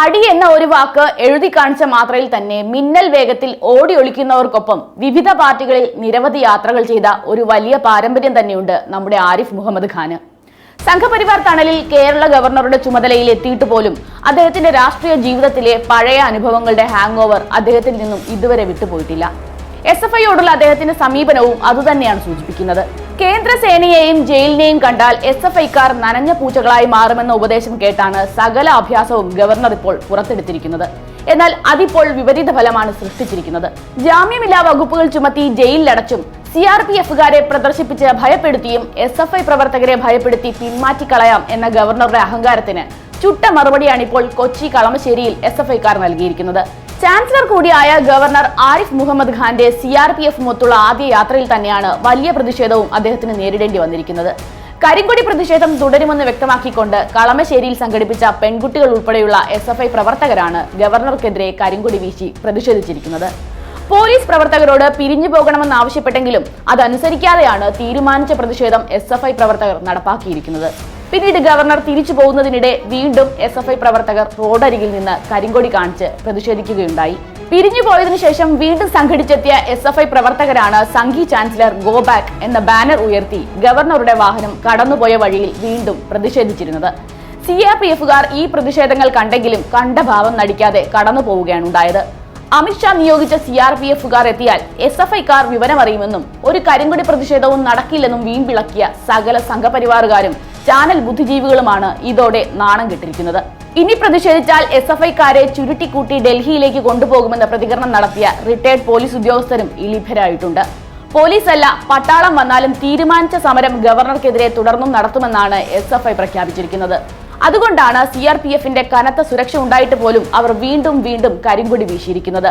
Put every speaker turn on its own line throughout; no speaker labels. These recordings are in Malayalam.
അടി എന്ന ഒരു വാക്ക് എഴുതി കാണിച്ച മാത്രയിൽ തന്നെ മിന്നൽ വേഗത്തിൽ ഓടി ഒളിക്കുന്നവർക്കൊപ്പം വിവിധ പാർട്ടികളിൽ നിരവധി യാത്രകൾ ചെയ്ത ഒരു വലിയ പാരമ്പര്യം തന്നെയുണ്ട് നമ്മുടെ ആരിഫ് മുഹമ്മദ് ഖാന്. സംഘപരിവാർ തണലിൽ കേരള ഗവർണറുടെ ചുമതലയിൽ എത്തിയിട്ട് പോലും അദ്ദേഹത്തിന്റെ രാഷ്ട്രീയ ജീവിതത്തിലെ പഴയ അനുഭവങ്ങളുടെ ഹാങ് ഓവർ അദ്ദേഹത്തിൽ നിന്നും ഇതുവരെ വിട്ടുപോയിട്ടില്ല. എസ് എഫ് ഐയോടുള്ള അദ്ദേഹത്തിന്റെ സമീപനവും അതുതന്നെയാണ് സൂചിപ്പിക്കുന്നത്. കേന്ദ്ര സേനയെയും ജയിലിനെയും കണ്ടാൽ എസ് എഫ് ഐക്കാർ നനഞ്ഞ പൂച്ചകളായി മാറുമെന്ന ഉപദേശം കേട്ടാണ് സകല അഭ്യാസവും ഗവർണർ ഇപ്പോൾ പുറത്തെടുത്തിരിക്കുന്നത്. എന്നാൽ അതിപ്പോൾ വിപരീത ഫലമാണ് സൃഷ്ടിച്ചിരിക്കുന്നത്. ജാമ്യമില്ലാ വകുപ്പുകൾ ചുമത്തി ജയിലിലടച്ചും സി ആർ പി എഫുകാരെ പ്രദർശിപ്പിച്ച് ഭയപ്പെടുത്തിയും എസ് എഫ് ഐ പ്രവർത്തകരെ ഭയപ്പെടുത്തി പിന്മാറ്റിക്കളയാം എന്ന ഗവർണറുടെ അഹങ്കാരത്തിന് ചുട്ട മറുപടിയാണ് ഇപ്പോൾ കൊച്ചി കളമശ്ശേരിയിൽ എസ് എഫ് ഐക്കാർ നൽകിയിരിക്കുന്നത്. ചാൻസലർ കൂടിയായ ഗവർണർ ആരിഫ് മുഹമ്മദ് ഖാന്റെ സി ആർ പി എഫ് മൊത്തുള്ള ആദ്യ യാത്രയിൽ തന്നെയാണ് വലിയ പ്രതിഷേധവും അദ്ദേഹത്തിന് നേരിടേണ്ടി വന്നിരിക്കുന്നത്. കരിങ്കൊടി പ്രതിഷേധം തുടരുമെന്ന് വ്യക്തമാക്കിക്കൊണ്ട് കളമശ്ശേരിയിൽ സംഘടിപ്പിച്ച പെൺകുട്ടികൾ ഉൾപ്പെടെയുള്ള എസ് എഫ് ഐ പ്രവർത്തകരാണ് ഗവർണർക്കെതിരെ കരിങ്കൊടി വീശി പ്രതിഷേധിച്ചിരിക്കുന്നത്. പോലീസ് പ്രവർത്തകരോട് പിരിഞ്ഞു പോകണമെന്ന് ആവശ്യപ്പെട്ടെങ്കിലും അതനുസരിക്കാതെയാണ് തീരുമാനിച്ച പ്രതിഷേധം എസ് പ്രവർത്തകർ നടപ്പാക്കിയിരിക്കുന്നത്. പിന്നീട് ഗവർണർ തിരിച്ചു പോകുന്നതിനിടെ വീണ്ടും എസ് എഫ് ഐ പ്രവർത്തകർ റോഡരികിൽ നിന്ന് കരിങ്കൊടി കാണിച്ച് പ്രതിഷേധിക്കുകയുണ്ടായി. പിരിഞ്ഞു പോയതിനു ശേഷം വീണ്ടും സംഘടിച്ചെത്തിയ എസ് എഫ് ഐ പ്രവർത്തകരാണ് സംഘി ചാൻസലർ ഗോ ബാക്ക് എന്ന ബാനർ ഉയർത്തി ഗവർണറുടെ വാഹനം കടന്നുപോയ വഴിയിൽ വീണ്ടും പ്രതിഷേധിച്ചിരുന്നത്. സി ആർ പി എഫുകാർ ഈ പ്രതിഷേധങ്ങൾ കണ്ടെങ്കിലും കണ്ട ഭാവം നടിക്കാതെ കടന്നു പോവുകയാണ് ഉണ്ടായത് അമിത്ഷാ നിയോഗിച്ച സി ആർ പി എഫുകാർ എത്തിയാൽ എസ് എഫ് ഐക്കാർ വിവരമറിയുമെന്നും ഒരു കരിങ്കുടി പ്രതിഷേധവും നടക്കില്ലെന്നും വീമ്പിളക്കിയ സകല സംഘപരിവാറുകാരും ചാനൽ ബുദ്ധിജീവികളുമാണ് ഇതോടെ നാണം കെട്ടിരിക്കുന്നത്. ഇനി പ്രതിഷേധിച്ചാൽ എസ് എഫ് ഐക്കാരെ ചുരുട്ടിക്കൂട്ടി ഡൽഹിയിലേക്ക് കൊണ്ടുപോകുമെന്ന പ്രതികരണം നടത്തിയ റിട്ടയർഡ് പോലീസ് ഉദ്യോഗസ്ഥരും ഇലിഭരായിട്ടുണ്ട് പോലീസ് അല്ല പട്ടാളം വന്നാലും തീരുമാനിച്ച സമരം ഗവർണർക്കെതിരെ തുടർന്നും നടത്തുമെന്നാണ് എസ് എഫ് ഐ പ്രഖ്യാപിച്ചിരിക്കുന്നത്. അതുകൊണ്ടാണ് സി ആർ പി എഫിന്റെ കനത്ത സുരക്ഷ ഉണ്ടായിട്ട് പോലും അവർ വീണ്ടും വീണ്ടും കരിങ്കൊടി വീശിയിരിക്കുന്നത്.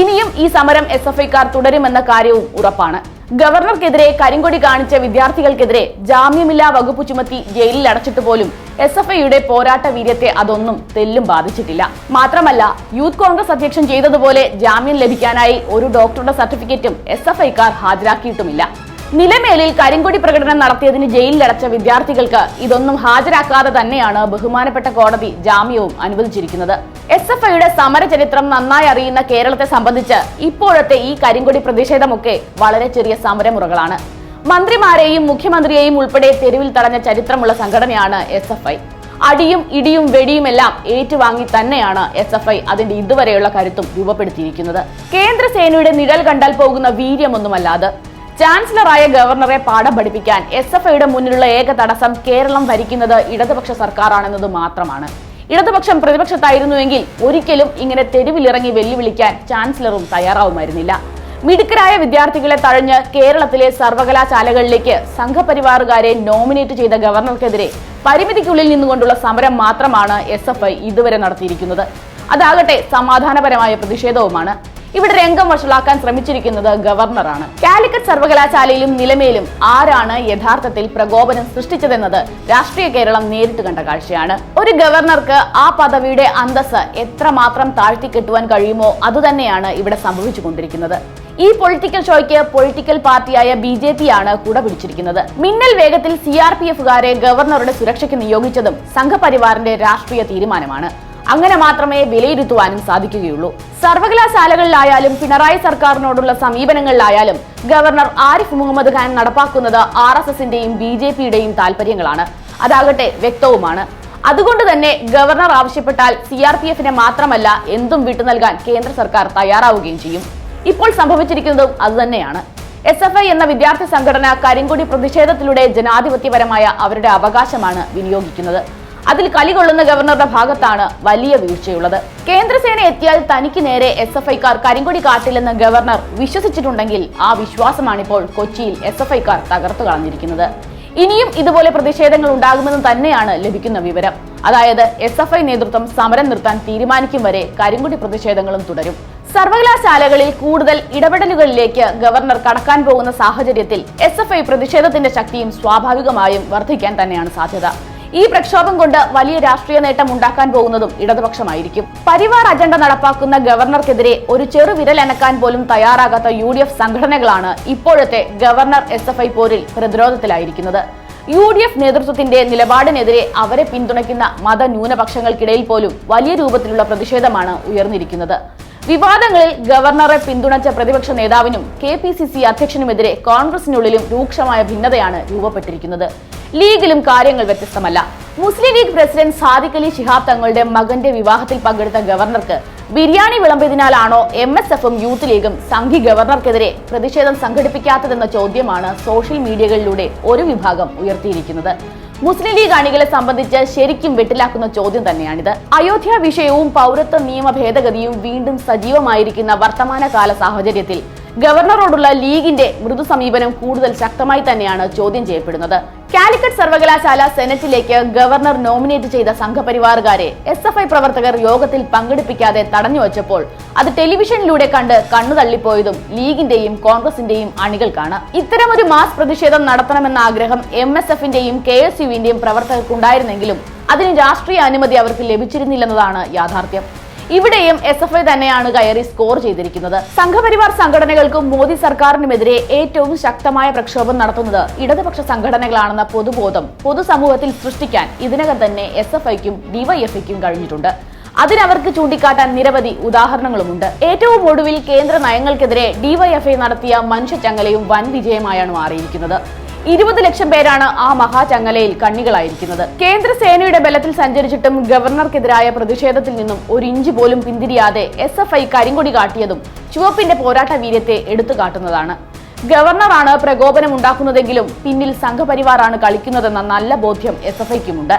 ഇനിയും ഈ സമരം എസ് എഫ് ഐക്കാർ തുടരുമെന്ന കാര്യവും ഉറപ്പാണ്. ഗവർണർക്കെതിരെ കരിങ്കൊടി കാണിച്ച വിദ്യാർത്ഥികൾക്കെതിരെ ജാമ്യമില്ലാ വകുപ്പ് ചുമത്തി ജയിലിൽ അടച്ചിട്ട് പോലും എസ് എഫ് ഐയുടെ പോരാട്ട വീര്യത്തെ അതൊന്നും തെല്ലും ബാധിച്ചിട്ടില്ല. മാത്രമല്ല യൂത്ത് കോൺഗ്രസ് അധ്യക്ഷൻ ചെയ്തതുപോലെ ജാമ്യം ലഭിക്കാനായി ഒരു ഡോക്ടറുടെ സർട്ടിഫിക്കറ്റും എസ് എഫ് ഐക്കാർ ഹാജരാക്കിയിട്ടുമില്ല. നിലമേലിൽ കരിങ്കൊടി പ്രകടനം നടത്തിയതിന് ജയിലിലടച്ച വിദ്യാർത്ഥികൾക്ക് ഇതൊന്നും ഹാജരാക്കാതെ തന്നെയാണ് ബഹുമാനപ്പെട്ട കോടതി ജാമ്യവും അനുവദിച്ചിരിക്കുന്നത്. എസ് എഫ് ഐയുടെ സമരചരിത്രം നന്നായി അറിയുന്ന കേരളത്തെ സംബന്ധിച്ച് ഇപ്പോഴത്തെ ഈ കരിങ്കൊടി പ്രതിഷേധമൊക്കെ വളരെ ചെറിയ സമരമുറകളാണ്. മന്ത്രിമാരെയും മുഖ്യമന്ത്രിയെയും ഉൾപ്പെടെ തെരുവിൽ തടഞ്ഞ ചരിത്രമുള്ള സംഘടനയാണ് എസ് എഫ് ഐ. അടിയും ഇടിയും വെടിയുമെല്ലാം ഏറ്റുവാങ്ങി തന്നെയാണ് എസ് എഫ് ഐ അതിന്റെ ഇതുവരെയുള്ള കരുത്തും രൂപപ്പെടുത്തിയിരിക്കുന്നത്. കേന്ദ്ര സേനയുടെ നിഴൽ കണ്ടാൽ പോകുന്ന വീര്യമൊന്നുമല്ലാതെ ചാൻസലറായ ഗവർണറെ പാഠം പഠിപ്പിക്കാൻ എസ് എഫ് ഐയുടെ മുന്നിലുള്ള ഏക തടസ്സം കേരളം ഭരിക്കുന്നത് ഇടതുപക്ഷ സർക്കാരാണെന്നത് മാത്രമാണ്. ഇടതുപക്ഷം പ്രതിപക്ഷത്തായിരുന്നുവെങ്കിൽ ഒരിക്കലും ഇങ്ങനെ തെരുവിലിറങ്ങി വെല്ലുവിളിക്കാൻ ചാൻസലറും തയ്യാറാവുമായിരുന്നില്ല. മിടുക്കരായ വിദ്യാർത്ഥികളെ തഴഞ്ഞ് കേരളത്തിലെ സർവകലാശാലകളിലേക്ക് സംഘപരിവാറുകാരെ നോമിനേറ്റ് ചെയ്ത ഗവർണർക്കെതിരെ പരിമിതിക്കുള്ളിൽ നിന്നുകൊണ്ടുള്ള സമരം മാത്രമാണ് എസ് ഇതുവരെ നടത്തിയിരിക്കുന്നത്. അതാകട്ടെ സമാധാനപരമായ പ്രതിഷേധവുമാണ്. ഇവിടെ രംഗം വഷളാക്കാൻ ശ്രമിച്ചിരിക്കുന്നത് ഗവർണറാണ്. കാലിക്കറ്റ് സർവകലാശാലയിലും നിലമേലും ആരാണ് യഥാർത്ഥത്തിൽ പ്രകോപനം സൃഷ്ടിച്ചതെന്നത് രാഷ്ട്രീയ കേരളം നേരിട്ട് കണ്ട കാഴ്ചയാണ്. ഒരു ഗവർണർക്ക് ആ പദവിയുടെ അന്തസ് എത്രമാത്രം താഴ്ത്തിക്കെട്ടുവാൻ കഴിയുമോ അതുതന്നെയാണ് ഇവിടെ സംഭവിച്ചുകൊണ്ടിരിക്കുന്നത്. ഈ പൊളിറ്റിക്കൽ ഷോയ്ക്ക് പൊളിറ്റിക്കൽ പാർട്ടിയായ ബി ജെ പി ആണ് കുട പിടിച്ചിരിക്കുന്നത്. മിന്നൽ വേഗത്തിൽ സി ആർ പി എഫുകാരെ ഗവർണറുടെ സുരക്ഷയ്ക്ക് നിയോഗിച്ചതും സംഘപരിവാറിന്റെ രാഷ്ട്രീയ തീരുമാനമാണ്. അങ്ങനെ മാത്രമേ വിലയിരുത്തുവാനും സാധിക്കുകയുള്ളൂ. സർവകലാശാലകളിലായാലും പിണറായി സർക്കാരിനോടുള്ള സമീപനങ്ങളിലായാലും ഗവർണർ ആരിഫ് മുഹമ്മദ് ഖാൻ നടപ്പാക്കുന്നത് ആർ എസ് എസിന്റെയും ബി ജെ പിയുടെയും താല്പര്യങ്ങളാണ് അതാകട്ടെ വ്യക്തവുമാണ്. അതുകൊണ്ട് തന്നെ ഗവർണർ ആവശ്യപ്പെട്ടാൽ സി ആർ പി എഫിനെ മാത്രമല്ല എന്തും വിട്ടു നൽകാൻ കേന്ദ്ര സർക്കാർ തയ്യാറാവുകയും ചെയ്യും. ഇപ്പോൾ സംഭവിച്ചിരിക്കുന്നതും അതുതന്നെയാണ് എസ് എഫ് ഐ എന്ന വിദ്യാർത്ഥി സംഘടന കരിങ്കൊടി പ്രതിഷേധത്തിലൂടെ ജനാധിപത്യപരമായ അവരുടെ അവകാശമാണ് വിനിയോഗിക്കുന്നത്. അതിൽ കലികൊള്ളുന്ന ഗവർണറുടെ ഭാഗത്താണ് വലിയ വീഴ്ചയുള്ളത്. കേന്ദ്രസേന എത്തിയാൽ തനിക്ക് നേരെ എസ് എഫ് ഐക്കാർ കരിങ്കൊടി കാട്ടില്ലെന്ന് ഗവർണർ വിശ്വസിച്ചിട്ടുണ്ടെങ്കിൽ ആ വിശ്വാസമാണിപ്പോൾ കൊച്ചിയിൽ എസ് എഫ് ഐക്കാർ തകർത്തു കളഞ്ഞിരിക്കുന്നത്. ഇനിയും ഇതുപോലെ പ്രതിഷേധങ്ങൾ ഉണ്ടാകുമെന്ന് തന്നെയാണ് ലഭിക്കുന്ന വിവരം. അതായത് എസ് എഫ് ഐ നേതൃത്വം സമരം നിർത്താൻ തീരുമാനിക്കും വരെ കരിങ്കുടി പ്രതിഷേധങ്ങളും തുടരും. സർവകലാശാലകളിൽ കൂടുതൽ ഇടപെടലുകളിലേക്ക് ഗവർണർ കടക്കാൻ പോകുന്ന സാഹചര്യത്തിൽ എസ് പ്രതിഷേധത്തിന്റെ ശക്തിയും സ്വാഭാവികമായും വർദ്ധിക്കാൻ തന്നെയാണ് സാധ്യത. ഈ പ്രക്ഷോഭം കൊണ്ട് വലിയ രാഷ്ട്രീയ നേട്ടം ഉണ്ടാക്കാൻ പോകുന്നതും ഇടതുപക്ഷമായിരിക്കും. പരിവാർ അജണ്ട നടപ്പാക്കുന്ന ഗവർണർക്കെതിരെ ഒരു ചെറു വിരൽ അനക്കാൻ പോലും തയ്യാറാകാത്ത യു സംഘടനകളാണ് ഇപ്പോഴത്തെ ഗവർണർ എസ് പോരിൽ പ്രതിരോധത്തിലായിരിക്കുന്നത്. യു ഡി എഫ് നേതൃത്വത്തിന്റെ നിലപാടിനെതിരെ അവരെ പിന്തുണയ്ക്കുന്ന മത ന്യൂനപക്ഷങ്ങൾക്കിടയിൽ പോലും വലിയ രൂപത്തിലുള്ള പ്രതിഷേധമാണ് ഉയർന്നിരിക്കുന്നത്. വിവാദങ്ങളിൽ ഗവർണറെ പിന്തുണച്ച പ്രതിപക്ഷ നേതാവിനും കെ പി സി സി അധ്യക്ഷനുമെതിരെ കോൺഗ്രസിനുള്ളിലും രൂക്ഷമായ ഭിന്നതയാണ് രൂപപ്പെട്ടിരിക്കുന്നത്. ലീഗിലും കാര്യങ്ങൾ വ്യത്യസ്തമല്ല. മുസ്ലിം ലീഗ് പ്രസിഡന്റ് സാദിഖ് അലി ശിഹാബ് തങ്ങളുടെ മകന്റെ വിവാഹത്തിൽ പങ്കെടുത്ത ഗവർണർക്ക് ബിരിയാണി വിളമ്പിയതിനാലാണോ എം എസ് എഫും യൂത്ത് ലീഗും സംഘി ഗവർണർക്കെതിരെ പ്രതിഷേധം സംഘടിപ്പിക്കാത്തതെന്ന ചോദ്യമാണ് സോഷ്യൽ മീഡിയകളിലൂടെ ഒരു വിഭാഗം ഉയർത്തിയിരിക്കുന്നത്. മുസ്ലിം ലീഗ് അണികളെ സംബന്ധിച്ച് ശരിക്കും വെട്ടിലാക്കുന്ന ചോദ്യം തന്നെയാണിത്. അയോധ്യ വിഷയവും പൗരത്വ നിയമ ഭേദഗതിയും വീണ്ടും സജീവമായിരിക്കുന്ന വർത്തമാനകാല സാഹചര്യത്തിൽ ഗവർണറോടുള്ള ലീഗിന്റെ മൃദു സമീപനം കൂടുതൽ ശക്തമായി തന്നെയാണ് ചോദ്യം ചെയ്യപ്പെടുന്നത്. കാലിക്കറ്റ് സർവകലാശാല സെനറ്റിലേക്ക് ഗവർണർ നോമിനേറ്റ് ചെയ്ത സംഘപരിവാറുകാരെ എസ് എഫ് ഐ പ്രവർത്തകർ യോഗത്തിൽ പങ്കെടുപ്പിക്കാതെ തടഞ്ഞു വച്ചപ്പോൾ അത് ടെലിവിഷനിലൂടെ കണ്ട് കണ്ണു തള്ളിപ്പോയതും ലീഗിന്റെയും കോൺഗ്രസിന്റെയും അണികൾക്കാണ്. ഇത്തരമൊരു മാസ് പ്രതിഷേധം നടത്തണമെന്ന ആഗ്രഹം എം എസ് എഫിന്റെയും കെ എസ് യുവിന്റെയും പ്രവർത്തകർക്കുണ്ടായിരുന്നെങ്കിലും അതിന് രാഷ്ട്രീയ അനുമതി അവർക്ക് ലഭിച്ചിരുന്നില്ലെന്നതാണ് യാഥാർത്ഥ്യം. ഇവിടെയും എസ് എഫ് ഐ തന്നെയാണ് കയറി സ്കോർ ചെയ്തിരിക്കുന്നത്. സംഘപരിവാർ സംഘടനകൾക്കും മോദി സർക്കാരിനുമെതിരെ ഏറ്റവും ശക്തമായ പ്രക്ഷോഭം നടത്തുന്നത് ഇടതുപക്ഷ സംഘടനകളാണെന്ന പൊതുബോധം പൊതുസമൂഹത്തിൽ സൃഷ്ടിക്കാൻ ഇതിനകം തന്നെ എസ് എഫ് ഐക്കും ഡിവൈഎഫ്ഐക്കും കഴിഞ്ഞിട്ടുണ്ട്. അതിനവർക്ക് ചൂണ്ടിക്കാട്ടാൻ നിരവധി ഉദാഹരണങ്ങളുമുണ്ട്. ഏറ്റവും ഒടുവിൽ കേന്ദ്ര നയങ്ങൾക്കെതിരെ ഡിവൈഎഫ്ഐ നടത്തിയ മനുഷ്യച്ചങ്ങലയും വൻ വിജയമായാണ് മാറിയിരിക്കുന്നത്. ഇരുപത് ലക്ഷം പേരാണ് ആ മഹാചങ്ങലയിൽ കണ്ണികളായിരിക്കുന്നത്. കേന്ദ്ര സേനയുടെ ബലത്തിൽ സഞ്ചരിച്ചിട്ടും ഗവർണർക്കെതിരായ പ്രതിഷേധത്തിൽ നിന്നും ഒരു ഇഞ്ച് പോലും പിന്തിരിയാതെ എസ് എഫ് ഐ കരിങ്കൊടി കാട്ടിയതും ചുവപ്പിന്റെ പോരാട്ട വീര്യത്തെ എടുത്തു കാട്ടുന്നതാണ് ഗവർണറാണ് പ്രകോപനം ഉണ്ടാക്കുന്നതെങ്കിലും പിന്നിൽ സംഘപരിവാറാണ് കളിക്കുന്നതെന്ന നല്ല ബോധ്യം എസ് എഫ് ഐക്കുമുണ്ട്.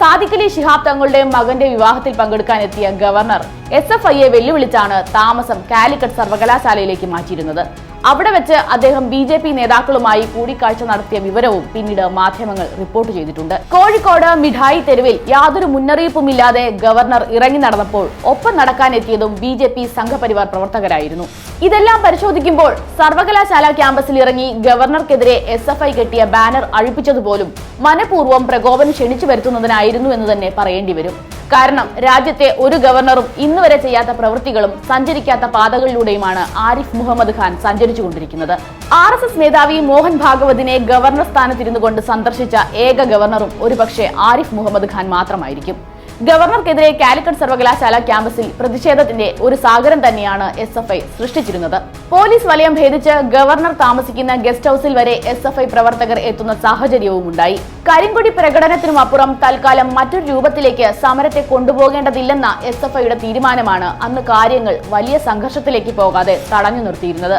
സാദിഖലി ശിഹാബ് തങ്ങളുടെ മകന്റെ വിവാഹത്തിൽ പങ്കെടുക്കാനെത്തിയ ഗവർണർ എസ് എഫ് ഐയെ വെല്ലുവിളിച്ചാണ് താമസം കാലിക്കറ്റ് സർവകലാശാലയിലേക്ക് മാറ്റിയിരുന്നത്. അവിടെ വെച്ച് അദ്ദേഹം ബി ജെ പി നേതാക്കളുമായി കൂടിക്കാഴ്ച നടത്തിയ വിവരവും പിന്നീട് മാധ്യമങ്ങൾ റിപ്പോർട്ട് ചെയ്തിട്ടുണ്ട്. കോഴിക്കോട് മിഠായി തെരുവിൽ യാതൊരു മുന്നറിയിപ്പുമില്ലാതെ ഗവർണർ ഇറങ്ങി നടന്നപ്പോൾ ഒപ്പം നടക്കാനെത്തിയതും ബി ജെ പി സംഘപരിവാർ പ്രവർത്തകരായിരുന്നു. ഇതെല്ലാം പരിശോധിക്കുമ്പോൾ സർവകലാശാല ക്യാമ്പസിൽ ഇറങ്ങി ഗവർണർക്കെതിരെ എസ് എഫ് ഐ കെട്ടിയ ബാനർ അഴിപ്പിച്ചതുപോലും മനഃപൂർവം പ്രകോപനം ക്ഷണിച്ചു വരുത്തുന്നതിനായിരുന്നു എന്ന് തന്നെ പറയേണ്ടി വരും. കാരണം രാജ്യത്തെ ഒരു ഗവർണറും ഇന്നുവരെ ചെയ്യാത്ത പ്രവൃത്തികളും സഞ്ചരിക്കാത്ത പാതകളിലൂടെയുമാണ് ആരിഫ് മുഹമ്മദ് ഖാൻ സഞ്ചരിച്ചുകൊണ്ടിരിക്കുന്നത്. ആർ എസ് എസ് മേധാവി മോഹൻ ഭാഗവതിനെ ഗവർണർ സ്ഥാനത്തിരുന്നു കൊണ്ട് സന്ദർശിച്ച ഏക ഗവർണറും ഒരുപക്ഷെ ആരിഫ് മുഹമ്മദ് ഖാൻ മാത്രമായിരിക്കും. ഗവർണർക്കെതിരെ കാലിക്കറ്റ് സർവകലാശാല ക്യാമ്പസിൽ പ്രതിഷേധത്തിന്റെ ഒരു സാഗരം തന്നെയാണ് എസ് എഫ് ഐ സൃഷ്ടിച്ചിരുന്നത്. പോലീസ് വലയം ഭേദിച്ച് ഗവർണർ താമസിക്കുന്ന ഗസ്റ്റ് ഹൌസിൽ വരെ എസ് എഫ് ഐ പ്രവർത്തകർ എത്തുന്ന സാഹചര്യവും ഉണ്ടായി. കരിങ്കൊടി പ്രകടനത്തിനും അപ്പുറം തൽക്കാലം മറ്റൊരു രൂപത്തിലേക്ക് സമരത്തെ കൊണ്ടുപോകേണ്ടതില്ലെന്ന എസ് എഫ് ഐയുടെ തീരുമാനമാണ് അന്ന് കാര്യങ്ങൾ വലിയ സംഘർഷത്തിലേക്ക് പോകാതെ തടഞ്ഞു നിർത്തിയിരുന്നത്.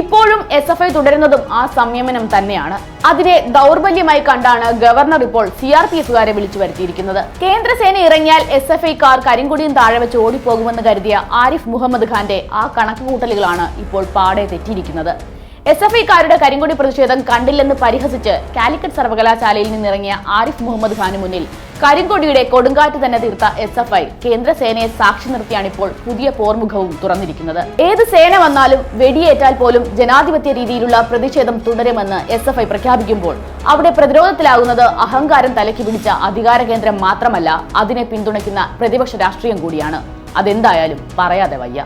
ഇപ്പോഴും എസ് എഫ് ഐ തുടരുന്നതും ആ സംയമനം തന്നെയാണ്. അതിനെ ദൗർബല്യമായി കണ്ടാണ് ഗവർണർ ഇപ്പോൾ സി ആർ പി എഫുകാരെ വിളിച്ചു വരുത്തിയിരിക്കുന്നത്. കേന്ദ്രസേന ഇറങ്ങിയാൽ എസ് എഫ് ഐക്കാർ കരിങ്കൊടിയും താഴെ വെച്ച് ഓടിപ്പോകുമെന്ന് കരുതിയ ആരിഫ് മുഹമ്മദ് ഖാന്റെ ആ കണക്കുകൂട്ടലുകളാണ് ഇപ്പോൾ പാടെ തെറ്റിയിരിക്കുന്നത്. എസ് എഫ് ഐക്കാരുടെ കരിങ്കൊടി പ്രതിഷേധം കണ്ടില്ലെന്ന് പരിഹസിച്ച് കാലിക്കറ്റ് സർവകലാശാലയിൽ നിന്നിറങ്ങിയ ആരിഫ് മുഹമ്മദ് ഖാന് മുന്നിൽ കരിങ്കൊടിയുടെ കൊടുങ്കാറ്റ് തന്നെ തീർത്ത എസ് എഫ് ഐ. കേന്ദ്ര സേനയെ സാക്ഷി നിർത്തിയാണ് ഇപ്പോൾ പുതിയ പോർമുഖവും തുറന്നിരിക്കുന്നത്. ഏത് സേന വന്നാലും വെടിയേറ്റാൽ പോലും ജനാധിപത്യ രീതിയിലുള്ള പ്രതിഷേധം തുടരുമെന്ന് എസ് എഫ് ഐ പ്രഖ്യാപിക്കുമ്പോൾ അവിടെ പ്രതിരോധത്തിലാകുന്നത് അഹങ്കാരം തലയ്ക്ക് പിടിച്ച അധികാര കേന്ദ്രം മാത്രമല്ല അതിനെ പിന്തുണയ്ക്കുന്ന പ്രതിപക്ഷ രാഷ്ട്രീയം കൂടിയാണ്. അതെന്തായാലും പറയാതെ വയ്യ.